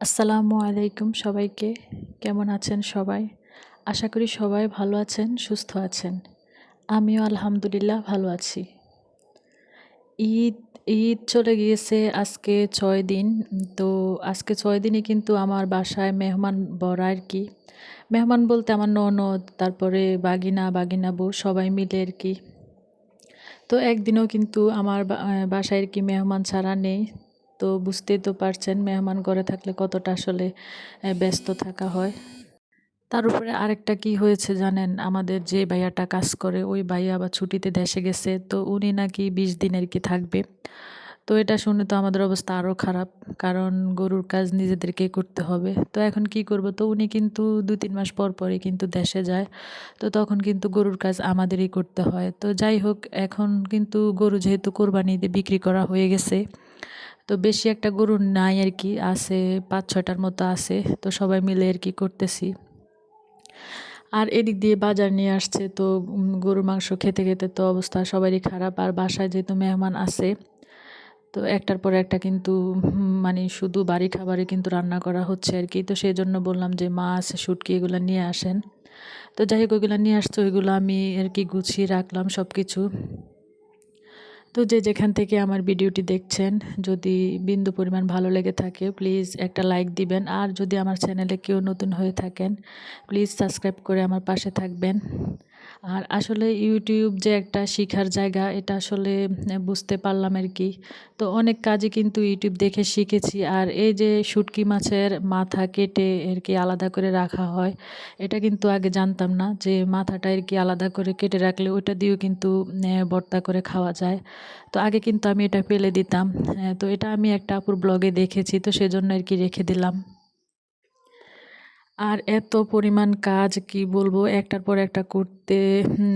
আসসালামু আলাইকুম সবাইকে। কেমন আছেন সবাই? আশা করি সবাই ভালো আছেন, সুস্থ আছেন। আমিও আলহামদুলিল্লাহ ভালো আছি। ঈদ ঈদ চলে গিয়েছে আজকে ছয় দিন। তো আজকে ছয় দিনে কিন্তু আমার বাসায় মেহমান বড় আর কি। মেহমান বলতে আমার ননদ, তারপরে বাগিনা বাগিনা বউ সবাই মিলে আর কি। তো একদিনও কিন্তু আমার বাসায় আর কি মেহমান ছাড়া নেই। তো বুঝতেই তো পারছেন মেহমান ঘরে থাকলে কতটা আসলে ব্যস্ত থাকা হয়। তার উপরে আরেকটা কি হয়েছে জানেন? আমাদের যে ভাইয়াটা কাজ করে, ওই ভাইয়া আবার ছুটিতে দেশে গেছে, তো উনি নাকি বিশ দিনের কি থাকবে? তো এটা শুনে তো আমাদের অবস্থা আরও খারাপ, কারণ গরুর কাজ নিজেদেরকেই করতে হবে। তো এখন কি করব? তো উনি কিন্তু দু তিন মাস পর পরে কিন্তু দেশে যায়, তো তখন কিন্তু গরুর কাজ আমাদেরই করতে হয়। তো যাই হোক, এখন কিন্তু গরু যেহেতু কোরবানিতে বিক্রি করা হয়ে গেছে তো বেশি একটা গরু নাই আর কি, আছে পাঁচ ছয়টার মতো আছে, তো সবাই মিলে আর কি করতেছি। আর এদিক দিয়ে বাজার নিয়ে আসছে, তো গরুর মাংস খেতে খেতে তো অবস্থা সবারই খারাপ, আর বাসায় যেহেতু মেহমান আছে, তো একটার পর একটা কিন্তু মানে শুধু বাড়ি খাবারে কিন্তু রান্না করা হচ্ছে আর কি, তো সেই জন্য বললাম যে মাছ শুটকি এগুলো নিয়ে আসেন। তো যাই হোক, ওইগুলো নিয়ে আসছে, ওইগুলো আমি আর কি গুছিয়ে রাখলাম সব কিছু তো যে যেখান থেকে আমার ভিডিওটি দেখছেন, যদি বিন্দু পরিমাণ ভালো লেগে থাকে প্লিজ একটা লাইক দিবেন। আর যদি আমার চ্যানেলে কেউ নতুন হয়ে থাকেন প্লিজ সাবস্ক্রাইব করে আমার পাশে থাকবেন। আর আসলে ইউটিউব যে একটা শিখার জায়গা, এটা আসলে বুঝতে পারলাম আর কি। তো অনেক কাজই কিন্তু ইউটিউব দেখে শিখেছি। আর এই যে শুটকি মাছের মাথা কেটে আর কি আলাদা করে রাখা হয়, এটা কিন্তু আগে জানতাম না যে মাথাটা আর কি আলাদা করে কেটে রাখলে ওটা দিয়েও কিন্তু ভর্তা করে খাওয়া যায়। তো আগে কিন্তু আমি এটা ফেলে দিতাম। তো এটা আমি একটা আপুর ব্লগে দেখেছি, তো সেজন্য আর কি রেখে দিলাম। আর এত পরিমাণ কাজ, কি বলব? একটার পর একটা করতে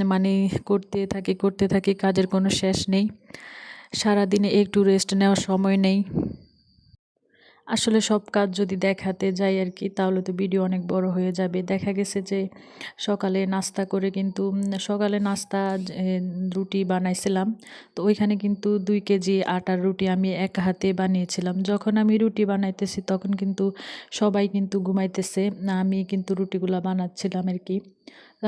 মানে করতে থাকি করতে থাকি, কাজের কোনো শেষ নেই। সারাদিনে একটু রেস্ট নেওয়ার সময় নেই। আসলে সব কাজ যদি দেখাতে যাই আর কি, তাহলে তো ভিডিও অনেক বড় হয়ে যাবে। দেখা গেছে যে সকালে নাস্তা করে কিন্তু, সকালে নাস্তা রুটি বানাইছিলাম। তো ওইখানে কিন্তু দুই কেজি আটার রুটি আমি এক হাতে বানিয়েছিলাম। যখন আমি রুটি বানাইতেছি তখন কিন্তু সবাই কিন্তু ঘুমাইতেছে। আমি কিন্তু রুটিগুলা বানাচ্ছিলাম আর কি।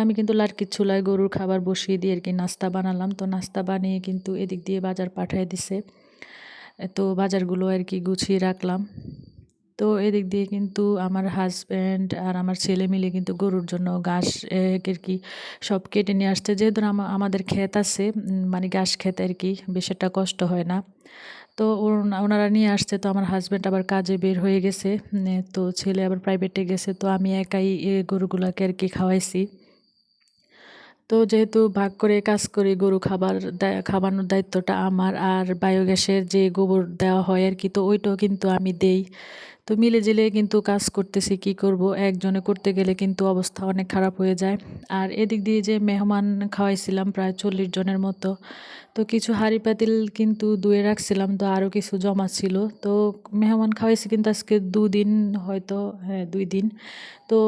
আমি কিন্তু লার্কির চুলায় গরুর খাবার বসিয়ে দিয়ে আর কি নাস্তা বানালাম। তো নাস্তা বানিয়ে কিন্তু এদিক দিয়ে বাজার পাঠিয়ে দিছে। তো বাজারগুলো আর কি গুছিয়ে রাখলাম। তো এদিক দিয়ে কিন্তু আমার হাজব্যান্ড আর আমার ছেলে মিলে কিন্তু গরুর জন্য ঘাস আর কি সব কেটে নিয়ে আসছে। যেহেতু আমাদের ক্ষেত আছে মানে ঘাস খেতে আর কি বেশ একটা কষ্ট হয় না। তো ওনারা নিয়ে আসছে, তো আমার হাজব্যান্ড আবার কাজে বের হয়ে গেছে। তো ছেলে আবার প্রাইভেটে গেছে, তো আমি একাই গরুগুলোকে আর কি খাওয়াইছি। তো যেহেতু ভাগ করে কাজ করি গরু খাবার খাওয়ানোর দায়িত্বটা আমার আর বায়োগ্যাসের যে গোবর দেওয়া হয় আর কি, তো ওইটাও কিন্তু আমি দেই। তো মিলে জিলে কিন্তু কাজ করতেছি, কি করব? একজনে করতে গেলে কিন্তু অবস্থা অনেক খারাপ হয়ে যায়। আর এদিক দিয়ে যে মেহমান খাওয়াইছিলাম প্রায় চল্লিশ জনের মতো, তো কিছু হাঁড়ি পাতিল কিন্তু ধুয়ে রাখছিলাম, তো আরও কিছু জমা ছিল। তো মেহমান খাওয়াইছি কিন্তু আজকে দুদিন হয়তো হ্যাঁ দুই দিন। তো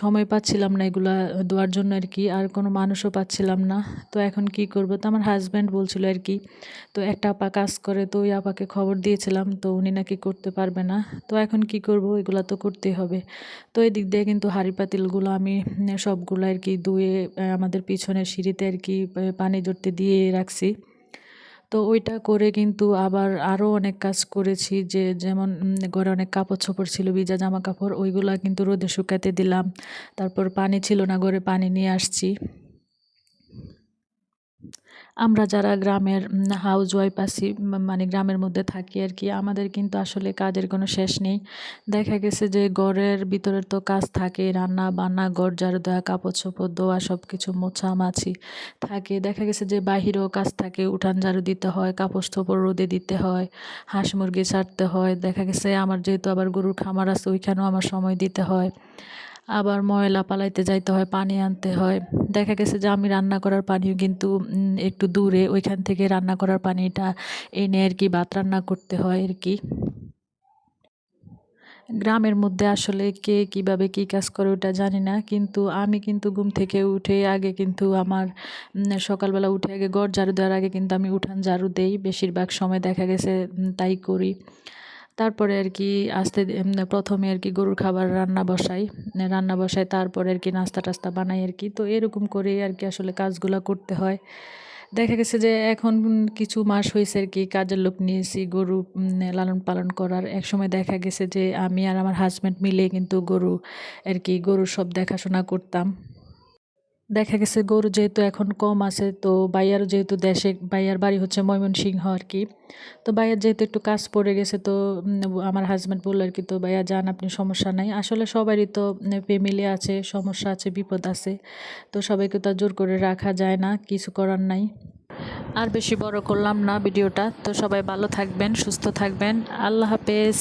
সময় পাচ্ছিলাম না এগুলা দেওয়ার জন্য আর কি, আর কোনো মানুষও পাচ্ছিলাম না। তো এখন কি করব? তো আমার হাজব্যান্ড বলছিল আর কি, তো একটা আপা কাজ করে, তো ওই আপাকে খবর দিয়েছিলাম, তো উনি নাকি করতে পারবে না। তো এখন কি করব? এগুলো তো করতেই হবে। তো এই দিক দিয়ে কিন্তু হাঁড়ি পাতিলগুলো আমি সবগুলো আর কি ধুয়ে আমাদের পিছনের সিঁড়িতে আর কি পানি জড়তে দিয়ে রাখছি। তো ওইটা করে কিন্তু আবার আরও অনেক কাজ করেছি যে, যেমন ঘরে অনেক কাপড় চোপড় ছিল, ভিজা জামা কাপড় ওইগুলা কিন্তু রোদে শুকাতে দিলাম। তারপর পানি ছিল না, ঘরে পানি নিয়ে আসছি। আমরা যারা গ্রামের হাউস ওয়াইফ আছি মানে গ্রামের মধ্যে থাকি আর কি, আমাদের কিন্তু আসলে কাজের কোনো শেষ নেই। দেখা গেছে যে ঘরের ভিতরের তো কাজ থাকে, রান্না বান্না, ঘর ঝাড়ু দেওয়া, কাপড় চোপড় ধোয়া সব কিছু মোছামাছি থাকে। দেখা গেছে যে বাহিরেও কাজ থাকে, উঠান ঝাড়ু দিতে হয়, কাপড় চোপড় রোদে দিতে হয়, হাঁস মুরগি ছাড়তে হয়। দেখা গেছে আমার যেহেতু আবার গরুর খামার আছে, ওইখানেও আমার সময় দিতে হয়। আবার ময়লা পালাইতে যাইতে হয়, পানি আনতে হয়। দেখা গেছে যে আমি রান্না করার পানিও কিন্তু একটু দূরে, ওইখান থেকে রান্না করার পানিটা এনে আর কি ভাত রান্না করতে হয় আর কি। গ্রামের মধ্যে আসলে কে কীভাবে কি কাজ করে ওটা জানি না, কিন্তু আমি কিন্তু ঘুম থেকে উঠে আগে কিন্তু আমার সকালবেলা উঠে আগে গড় ঝাড়ু দেওয়ার আগে কিন্তু আমি উঠান ঝাড়ু দেই। বেশিরভাগ সময় দেখা গেছে তাই করি। তারপরে আর কি আস্তে প্রথমে আর কি গরুর খাবার রান্না বসাই। রান্না বসাই, তারপরে আর কি নাস্তা টাস্তা বানাই আর কি। তো এরকম করেই আর কি আসলে কাজগুলো করতে হয়। দেখা গেছে যে এখন কিছু মাস হয়েছে আর কি কাজের লোক নিয়েছি, গরু লালন পালন করার। এক সময় দেখা গেছে যে আমি আর আমার হাজব্যান্ড মিলে কিন্তু গরু, আর কি গরুর সব দেখাশোনা করতাম। দেখা গেছে গরু যেহেতু এখন কম আছে, তো বাইয়ার যেহেতু দেশে বাইয়ার বাড়ি হচ্ছে ময়মনসিংহ আর কি। তো বাইয়ার যেহেতু একটু কাজ পড়ে গেছে, তো আমার হাজব্যান্ড বলল আর কি, তো বাইয়া যান, আপনি সমস্যা নাই। আসলে সবারই তো ফ্যামিলি আছে, সমস্যা আছে, বিপদ আছে। তো সবাইকে তো জোর করে রাখা যায় না, কিছু করার নাই। আর বেশি বড় করলাম না ভিডিওটা। তো সবাই ভালো থাকবেন, সুস্থ থাকবেন। আল্লাহ হাফেজ।